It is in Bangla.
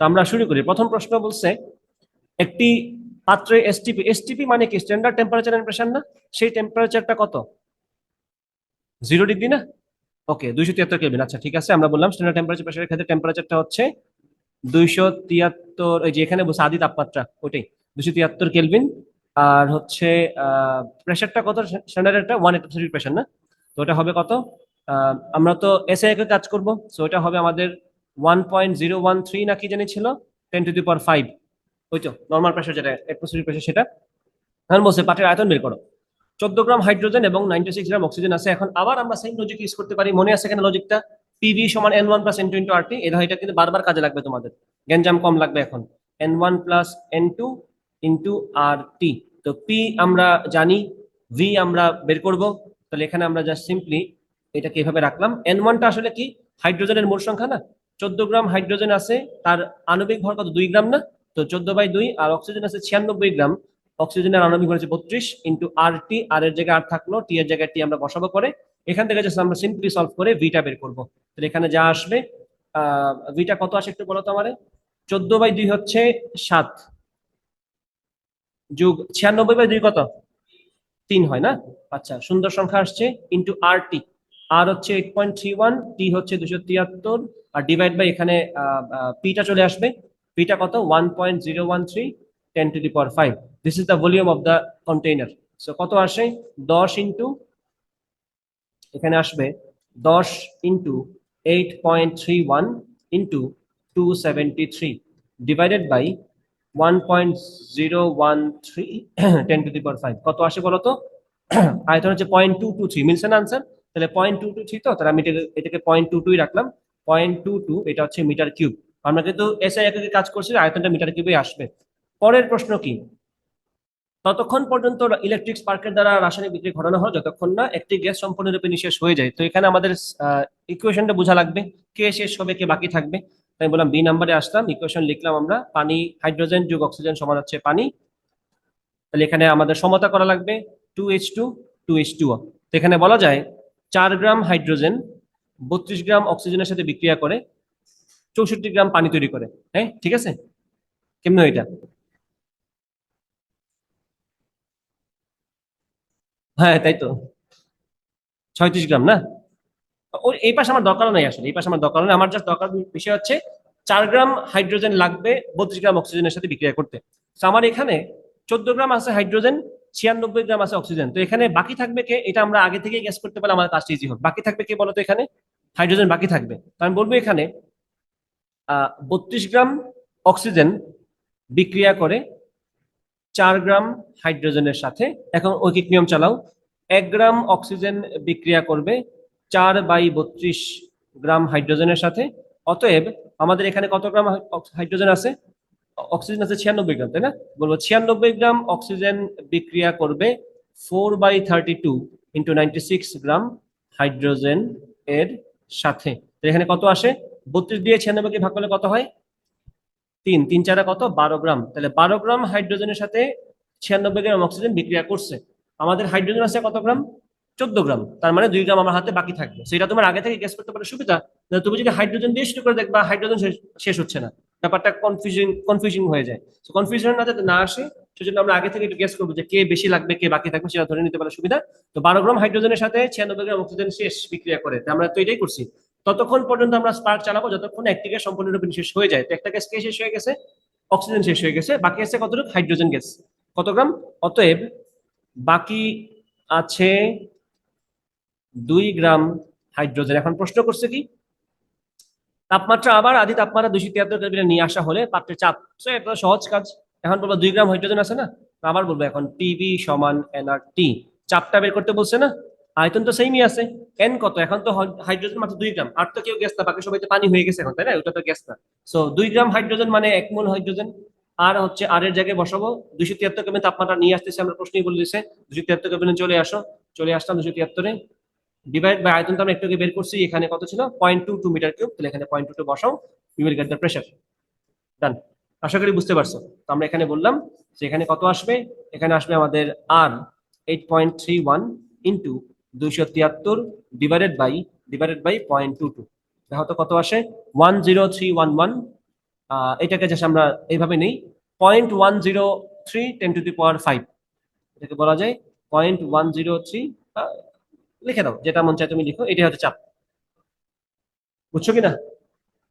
তো আমরা শুরু করি। প্রথম প্রশ্ন বলছে, একটি পাত্রে এসটিপি এসটিপি মানে কি? স্ট্যান্ডার্ড টেম্পারেচার এন্ড প্রেশার না? সেই টেম্পারেচারটা কত? জিরো ডিগ্রি না? ওকে দুইশো তিয়াত্তর কেলভিন আচ্ছা ঠিক আছে, আমরা বললাম স্ট্যান্ডার্ড টেম্পারেচার প্রেশারের ক্ষেত্রে টেম্পারেচারটা হচ্ছে দুইশো তিয়াত্তর ওই যে এখানে বসে আদি তাপমাত্রা, ওইটাই। দুইশো তিয়াত্তর কেলভিন আর হচ্ছে প্রেশারটা কত? স্ট্যান্ডার্ডটা ওয়ান অ্যাটমসফিয়ারিক প্রেশার না? তো ওটা হবে কত? আমরা তো এসআই কাজ করব সো ওটা হবে আমাদের one point zero one three না কি জানি ছিল? Ten to the power five ওই তো নর্মাল প্রেশার যেটা অ্যাটমসফিয়ারিক প্রেশার সেটা। এখন বলছে পাটের আয়তন বের করো। চোদ্দ গ্রাম হাইড্রোজেন এবং নাইনটি সিক্স গ্রাম অক্সিজেন আছে। এখন আবার আমরা সেম লজিক ইউজ করতে পারি। মনে আছে এখানে লজিকটা পিভি সমান N one plus N two into R T এটা এটা কিন্তু বারবার কাজে লাগবে তোমাদের। গ্যাঞ্জাম কম লাগবে এখন। N one plus N two into R T তো পি আমরা জানি ভি আমরা বের করব। তাহলে এখানে আমরা জাস্ট সিম্পলি এটাকে এভাবে রাখলাম। এন ওয়ানটা আসলে কি? হাইড্রোজেনের মোট সংখ্যা না? চোদ্দ গ্রাম হাইড্রোজেন আছে, তার আণবিক ভর কত? দুই গ্রাম না? তো চোদ্দ বাই দুই, আর অক্সিজেন আছে ছিয়ানব্বই গ্রাম। অক্সিজেনের আণবিক ভর হচ্ছে বত্রিশ ইন্টু আর টি আর এর জায়গায় আর থাকল টি এর জায়গায় টি আমরা বসাবো করে। এখান থেকে আমরা সিম্পলি সলভ করে ভিটা বের করব। তাহলে এখানে যা আসবে ভিটা কত আসে একটু বলো তো আমারে? চোদ্দ বাই দুই হচ্ছে সাত। যুগ ছিয়ানব্বই বাই দুই কত? তিন হয় না? আচ্ছা সুন্দর সংখ্যা আসছে ইন্টু আর টি আর হচ্ছে eight point three one T হচ্ছে দুশো তিয়াত্তর, আর ডিভাইড বাই এখানে পিটা চলে আসবে। পিটা কত? One point zero one three ten to the power five this is the volume of the container so কত আসে? দশ ইন্টু এখানে আসবে, দশ into eight point three one into two seventy three divided by one point zero one three ten to the power five কত আসে বলো তো আয়তন হচ্ছে পয়েন্ট টু টু থ্রি মিলছে না আনসার তাহলে পয়েন্ট টু টু থ্রি তো? তাহলে আমি এটাকে- পয়েন্ট টু টুই রাখলাম। পয়েন্ট টু টু এটা হচ্ছে মিটার কিউব আমরা কিন্তু এসআই এককে কাজ করছি, আয়তনটা মিটার কিউবে আসবে। পরের প্রশ্ন কি? ততক্ষণ পর্যন্ত ইলেকট্রিক স্পার্কের দ্বারা রাসায়নিক বিক্রিয়া ঘটানো হয়, যতক্ষণ না একটি গ্যাস সম্পূর্ণরূপে নিঃশেষ হয়ে যায়। তো এখানে আমাদের ইকুয়েশনটা বোঝা লাগবে। কে শেষ হবে, কে বাকি থাকবে? তাই বললাম বি নাম্বারে আসলাম ইকুয়েশন লিখলাম আমরা, পানি হাইড্রোজেন যোগ অক্সিজেন সমান হচ্ছে পানি। তাহলে এখানে আমাদের সমতা করা লাগবে two H two two H two তো এখানে বলা যায় চার গ্রাম হাইড্রোজেন, বত্রিশ গ্রাম অক্সিজেনের সাথে বিক্রিয়া করে, চৌষট্টি গ্রাম পানি তৈরি করে। হ্যাঁ ঠিক আছে? কেমন এটা? হ্যাঁ তাই তো। ছয়ত্রিশ গ্রাম, না? ওই এই পাশে আমার দরকার নাই আসলে, এই পাশে আমার দরকার নেই। আমার জাস্ট দরকার বিষয় হচ্ছে, চার গ্রাম হাইড্রোজেন লাগবে, বত্রিশ গ্রাম অক্সিজেনের সাথে বিক্রিয়া করতে। আমার এখানে চোদ্দ গ্রাম আছে হাইড্রোজেন ছিয়ানব্বই গ্রাম আছে অক্সিজেন তো এখানে বাকি থাকবে কে? এটা আমরা আগে থেকেই গ্যাস করতে পারলে আমাদের কাজটা ইজি হবে। বাকি থাকবে কে বলতো এখানে? হাইড্রোজেন বাকি থাকবে। তো আমি বলব এখানে বত্রিশ গ্রাম অক্সিজেন বিক্রিয়া করে চার গ্রাম হাইড্রোজেনের সাথে। এখন ঐকিক নিয়ম চালাও। এক গ্রাম অক্সিজেন বিক্রিয়া করবে চার বাই বত্রিশ গ্রাম হাইড্রোজেনের সাথে। অতএব আমাদের এখানে কত গ্রাম হাইড্রোজেন আছে? অক্সিজেন আছে ছিয়ানব্বই গ্রাম, তাই না? বলব ছিয়ানব্বই গ্রাম অক্সিজেন বিক্রিয়া করবে four by thirty two into ninety six gram hydrogen এর সাথে। এখানে কত আসে? বত্রিশ দিয়ে ছিয়ানব্বইকে ভাগ করলে কত হয়? তিন তিন চারা কত? বারো গ্রাম। তাহলে বারো গ্রাম হাইড্রোজেনের সাথে ছিয়ানব্বই গ্রাম অক্সিজেন বিক্রিয়া করছে। আমাদের হাইড্রোজেন আছে কত গ্রাম? চোদ্দ গ্রাম। তার মানে দুই গ্রাম আমার হাতে বাকি থাকবে। সেটা তোমার আগে থেকে গ্যাস করতে পারে সুবিধা। তুমি যদি হাইড্রোজেন দিয়ে শুরু করে দেখবা, হাইড্রোজেন শেষ হচ্ছে না। ব্যাপারটা কনফিউজিং কনফিউজিং হয়ে যায়। তো কনফিউশন না যাতে না আসে, সেজন্য আমরা আগে থেকে একটু গ্যাস করব যে কে বেশি লাগবে, কে বাকি থাকবে, সেটা ধরে নিতে পারে সুবিধা। তো বারো গ্রাম হাইড্রোজেনের সাথে ছিয়ানব্বই গ্রাম অক্সিজেন শেষ বিক্রিয়া করে। আমরা তো এটাই করছি। ততক্ষণ পর্যন্ত আমরা স্পার্ক চালাবো, যতক্ষণ গ্যাস সম্পূর্ণরূপে শেষ হয়ে যায়। তো একটা গ্যাস কে শেষ হয়ে গেছে? অক্সিজেন শেষ হয়ে গেছে। বাকি আছে কতটুকু? হাইড্রোজেন গ্যাস কত গ্রাম? অতএব বাকি আছে দুই গ্রাম হাইড্রোজেন এখন প্রশ্ন করছে কি? তাপমাত্রা আবার আদি তাপমাত্রা দুশো তিয়াত্তর কেলভিনে নিয়ে আসা হলে পাত্রের চাপ So, এটা সহজ কাজ। এখন বলব দুই গ্রাম হাইড্রোজেন আছে না? আবার বলব এখন পিভি সমান এনআর টি চাপটা বের করতে বলছে না? আয়তন তো সেমই আছে। এন কত? এখন তো হাইড্রোজেন মাত্র দুই গ্রাম। আর তো কেউ গ্যাস না বাকি সবাই তো পানি হয়ে গেছে এখন তাই না? ওটা তো গ্যাস না। সো দুই গ্রাম হাইড্রোজেন মানে এক মোল হাইড্রোজেন। আর হচ্ছে আর এর জায়গায় বসাবো। দুশো তিয়াত্তর কেমন তাপমাত্রা নিয়ে আসতেছে আমরা প্রশ্নই বলে দিছে। দুশো তিয়াত্তর কেমন চলে আসো। চলে আসলাম দুশো তিয়াত্তরে। ডিভাইড বাই আয়তন তো আমরা একটু আগে বের করছি, এখানে কত ছিল? Point two two meter cube তাহলে এখানে পয়েন্ট টু টু বসাও you will get the pressure done আশা করি বুঝতে পারছ। তো আমরা এখানে বললাম যে এখানে কত আসবে? এখানে আসবে আমাদের আর eight point three one into দুইশো তিয়াত্তর divided by divided by point two two দেখো তো কত আসে? One zero three one one এটাকে জাস্ট আমরা এইভাবে নেই। Point one zero three ten to the power five এটাকে বলা যায় পয়েন্ট ওয়ান জিরো থ্রি লিখে দাও যেটা মন চায় তুমি লিখো এটাই হচ্ছে চাপ। বুঝছ কি না